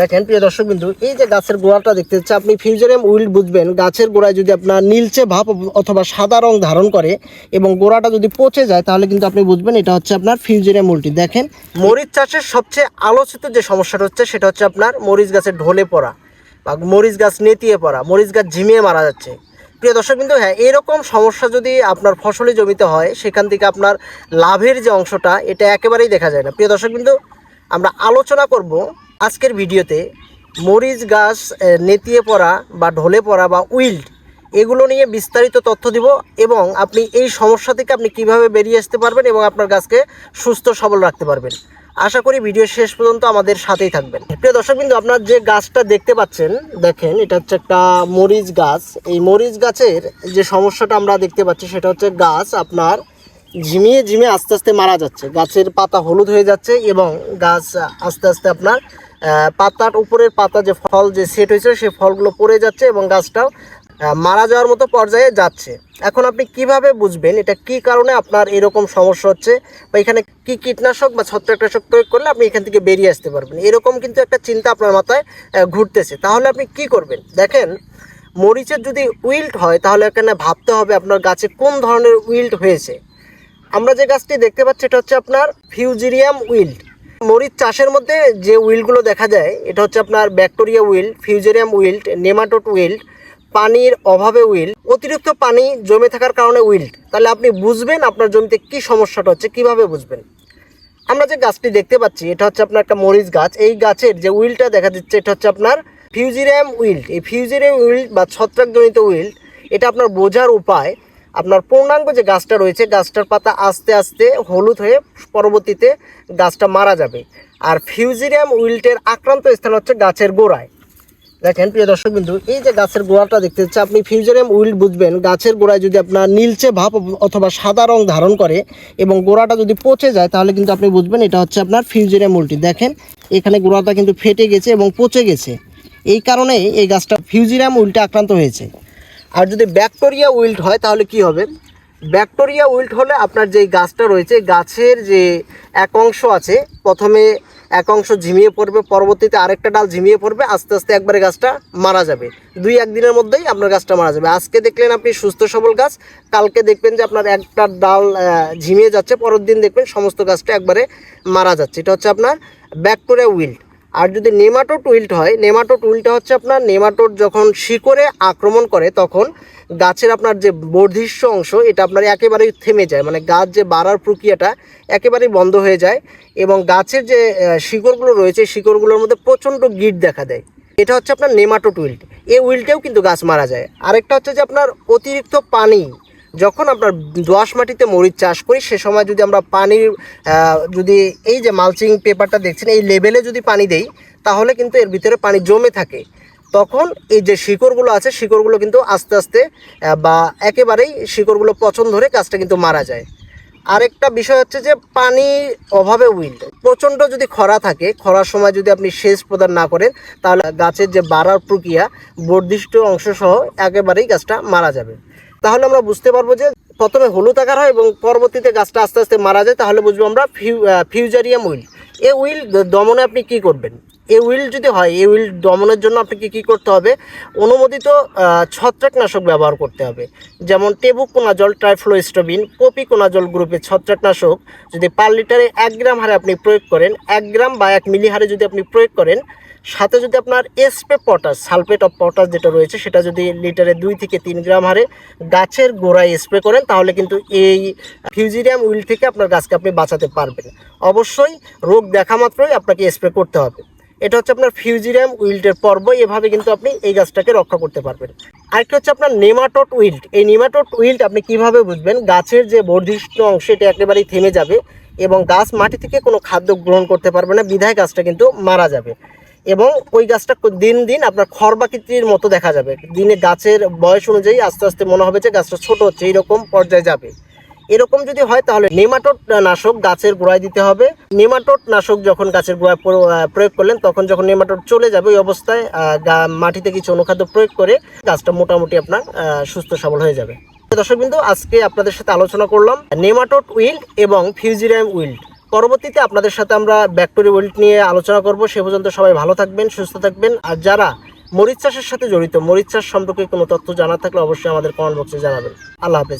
দেখেন, প্রিয় দর্শক বিন্দু, এই যে গাছের গোড়াটা দেখতে হচ্ছে, আপনি ফিউজারিয়াম উইল বুঝবেন, গাছের গোড়ায় যদি আপনার নীলচে ভাব অথবা সাদা রং ধারণ করে এবং গোড়াটা যদি পচে যায়, তাহলে কিন্তু আপনি বুঝবেন এটা হচ্ছে আপনার ফিউজারিয়াম উইলটি। দেখেন, মরিচ চাষের সবচেয়ে আলোচিত যে সমস্যাটা হচ্ছে, সেটা হচ্ছে আপনার মরিচ গাছের ঢলে পড়া বা মরিচ গাছ নেতিয়ে পড়া, মরিচ গাছ ঝিমিয়ে মারা যাচ্ছে। প্রিয় দর্শক কিন্তু হ্যাঁ এরকম সমস্যা যদি আপনার ফসলি জমিতে হয়, সেখান থেকে আপনার লাভের যে অংশটা, এটা একেবারেই দেখা যায় না। প্রিয় দর্শক কিন্তু আমরা আলোচনা করব আজকের ভিডিওতে মরিচ গাছ নেতিয়ে পড়া বা ঢলে পড়া বা উইল্ড, এগুলো নিয়ে বিস্তারিত তথ্য দিব এবং আপনি এই সমস্যা থেকে আপনি কীভাবে বেরিয়ে আসতে পারবেন এবং আপনার গাছকে সুস্থ, সবল রাখতে পারবেন। আশা করি ভিডিও শেষ পর্যন্ত আমাদের সাথেই থাকবেন। প্রিয় দর্শক বিন্দু, আপনার যে গাছটা দেখতে পাচ্ছেন, দেখেন, এটা হচ্ছে একটা মরিচ গাছ। এই মরিচ গাছের যে সমস্যাটা আমরা দেখতে পাচ্ছি, সেটা হচ্ছে গাছ আপনার ঝিমিয়ে ঝিমিয়ে আস্তে আস্তে মারা যাচ্ছে। গাছের পাতা হলুদ হয়ে যাচ্ছে এবং গাছ আস্তে আস্তে আপনার পাতার উপরের পাতা যে ফল যে সেট হয়েছে সেই ফলগুলো পড়ে যাচ্ছে এবং গাছটাও মারা যাওয়ার মতো পর্যায়ে যাচ্ছে। এখন আপনি কীভাবে বুঝবেন এটা কি কারণে আপনার এরকম সমস্যা হচ্ছে? বা এখানে কি কীটনাশক বা ছত্রাকনাশক প্রয়োগ করলে আপনি এখান থেকে বেরিয়ে আসতে পারবেন? এরকম কিন্তু একটা চিন্তা আপনার মাথায় ঘুরতেছে। তাহলে আপনি কি করবেন? দেখেন, মরিচের যদি উইল্ট হয়, তাহলে এখানে ভাবতে হবে আপনার গাছে কোন ধরনের উইল্ট হয়েছে। আমরা যে গাছটি দেখতে পাচ্ছি, এটা হচ্ছে আপনার ফিউজিরিয়াম উইল্ড মরিচ চাষের মধ্যে যে উইলগুলো দেখা যায়, এটা হচ্ছে আপনার bacteria wilt, fusarium wilt nematode wilt পানির অভাবে উইল্ড অতিরিক্ত পানি জমে থাকার কারণে উইল্ড তাহলে আপনি বুঝবেন আপনার জমিতে কি সমস্যাটা হচ্ছে, কীভাবে বুঝবেন? আমরা যে গাছটি দেখতে পাচ্ছি, এটা হচ্ছে আপনার একটা মরিচ গাছ। এই গাছের যে উইলটা দেখা যাচ্ছে এটা হচ্ছে আপনার ফিউজিরিয়াম উইল্ড এই ফিউজিরিয়াম উইল্ড বা ছত্রাকজনিত উইল্ড এটা আপনার বোঝার উপায় আপনার পূর্ণাঙ্গ যে গাছটা রয়েছে, গাছটার পাতা আস্তে আস্তে হলুদ হয়ে পরবর্তীতে গাছটা মারা যাবে। আর ফিউজিরিয়াম উইল্টের আক্রান্ত স্থান হচ্ছে গাছের গোড়ায়। দেখেন, প্রিয় দর্শক বিন্দু, এই যে গাছের গোড়াটা দেখতে হচ্ছে, আপনি ফিউজারিয়াম উইল্ড বুঝবেন, গাছের গোড়ায় যদি আপনার নীলচে ভাব অথবা সাদা রং ধারণ করে এবং গোড়াটা যদি পচে যায়, তাহলে কিন্তু আপনি বুঝবেন এটা হচ্ছে আপনার ফিউজারিয়াম উইল্ডটি দেখেন, এখানে গোড়াটা কিন্তু ফেটে গেছে এবং পচে গেছে। এই কারণে এই গাছটা ফিউজিরাম উইল্টে আক্রান্ত হয়েছে। আর যদি ব্যাকটেরিয়া উইল্ট হয়, তাহলে কি হবে? ব্যাকটেরিয়া উইল্ট হলে আপনার যে গাছটা রয়েছে, গাছের যে এক অংশ আছে, প্রথমে এক অংশ ঝিমিয়ে পড়বে, পরবর্তীতে আরেকটা ডাল ঝিমিয়ে পড়বে, আস্তে আস্তে একবারে গাছটা মারা যাবে। দুই একদিনের মধ্যেই আপনার গাছটা মারা যাবে। আজকে দেখলেন আপনি সুস্থ সবল গাছ, কালকে দেখবেন যে আপনার একটা ডাল ঝিমিয়ে যাচ্ছে, পরের দিন দেখবেন সমস্ত গাছটা একবারে মারা যাচ্ছে। এটা হচ্ছে আপনার ব্যাকটেরিয়া উইল্ট। আর যদি নেমাটোড উইল্ট হয়, নেমাটোড উইল্টটা হচ্ছে আপনার নেমাটোড যখন শিকড়ে আক্রমণ করে, তখন গাছের আপনার যে বর্ধিষ্য অংশ, এটা আপনার একেবারেই থেমে যায়। মানে গাছ যে বাড়ার প্রক্রিয়াটা একেবারেই বন্ধ হয়ে যায় এবং গাছের যে শিকড়গুলো রয়েছে, শিকড়গুলোর মধ্যে প্রচণ্ড গিট দেখা দেয়। এটা হচ্ছে আপনার নেমাটোড উইল্ট। এই উইল্টেও কিন্তু গাছ মারা যায়। আরেকটা হচ্ছে যে আপনার অতিরিক্ত পানি যখন আপনার দোআঁশ মাটিতে মরিচ চাষ করি, সে সময় যদি আমরা পানির যদি এই যে মালচিং পেপারটা দেখছেন, এই লেভেলে যদি পানি দেই, তাহলে কিন্তু এর ভিতরে পানি জমে থাকে। তখন এই যে শিকড়গুলো আছে, শিকড়গুলো কিন্তু আস্তে আস্তে বা একেবারেই শিকড়গুলো পচন ধরে গাছটা কিন্তু মারা যায়। আরেকটা বিষয় হচ্ছে যে পানির অভাবে উইল্ড প্রচণ্ড যদি খরা থাকে, খরার সময় যদি আপনি সেচ প্রদান না করেন, তাহলে গাছের যে বাড়ার প্রক্রিয়া, বর্ধিষ্ঠ অংশ সহ একেবারেই গাছটা মারা যাবে। তাহলে আমরা বুঝতে পারব যে প্রথমে হলুদ আকার হয় এবং পরবর্তীতে গাছটা আস্তে আস্তে মারা যায়, তাহলে বুঝব আমরা ফিউ ফিউজারিয়াম উইল এই উইল দমনে আপনি কি করবেন? এই উইল যদি হয় এই উইল দমনের জন্য আপনাকে কী করতে হবে? অনুমোদিত ছত্রাকনাশক ব্যবহার করতে হবে। যেমন টেবুকোনাজল ট্রাইফ্লোস্টোবিন, কপিকোনাজল গ্রুপের ছত্রাকনাশক যদি পার লিটারে এক গ্রাম হারে আপনি প্রয়োগ করেন, এক গ্রাম বা এক মিলি হারে যদি আপনি প্রয়োগ করেন সাথে যদি আপনার এসপে পটাশ সালফেট অফ পটাশ যেটা রয়েছে, সেটা যদি লিটারে দুই থেকে তিন গ্রাম হারে গাছের গোড়ায় স্প্রে করেন, তাহলে কিন্তু এই ফিউজিরিয়াম উইল থেকে আপনার গাছকে আপনি বাঁচাতে পারবেন। অবশ্যই রোগ দেখা মাত্রই আপনাকে স্প্রে করতে হবে। এটা হচ্ছে আপনার ফিউজিরিয়াম উইল্টের পর্ব, এভাবে কিন্তু আপনি এই গাছটাকে রক্ষা করতে পারবেন। আরেকটা হচ্ছে আপনার নেমাটোট উইল্ট এই নেমাটোট উইল্ট আপনি কীভাবে বুঝবেন? গাছের যে বর্ধিষ্ণ অংশ, এটা একেবারেই থেমে যাবে এবং গাছ মাটি থেকে কোনো খাদ্য গ্রহণ করতে পারবে না, বিধায় গাছটা কিন্তু মারা যাবে। এবং ওই গাছটা দিন দিন আপনার খরবাকৃতির মতো দেখা যাবে। দিনে গাছের বয়স অনুযায়ী আস্তে আস্তে মনে হবে যে গাছটা ছোট হচ্ছে, এইরকম পর্যায়ে যাবে। এরকম যদি হয় তাহলে নেমাটোড নাশক গাছের গোড়ায় দিতে হবে। নেমাটোড নাশক যখন গাছের গোড়ায় প্রয়োগ করলেন, তখন যখন নেমাটোড চলে যাবে, ওই অবস্থায় মাটিতে কিছু অনুখাদ্য প্রয়োগ করে গাছটা মোটামুটি আপনার সুস্থ সবল হয়ে যাবে। দর্শক বিন্দু আজকে আপনাদের সাথে আলোচনা করলাম নেমাটোড উইল্ড এবং ফিউজিরাম উইল্ড। পরবর্তীতে আপনাদের সাথে আমরা ব্যাকটরি ওয়েল্ট নিয়ে আলোচনা করব। সে পর্যন্ত সবাই ভালো থাকবেন, সুস্থ থাকবেন। আর যারা মরিচ চাষের সাথে জড়িত, মরিচ চাষ সম্পর্কে কোনো তথ্য জানা থাকলে অবশ্যই আমাদের কমেন্ট বক্সে জানাবেন। আল্লাহ হাফেজ।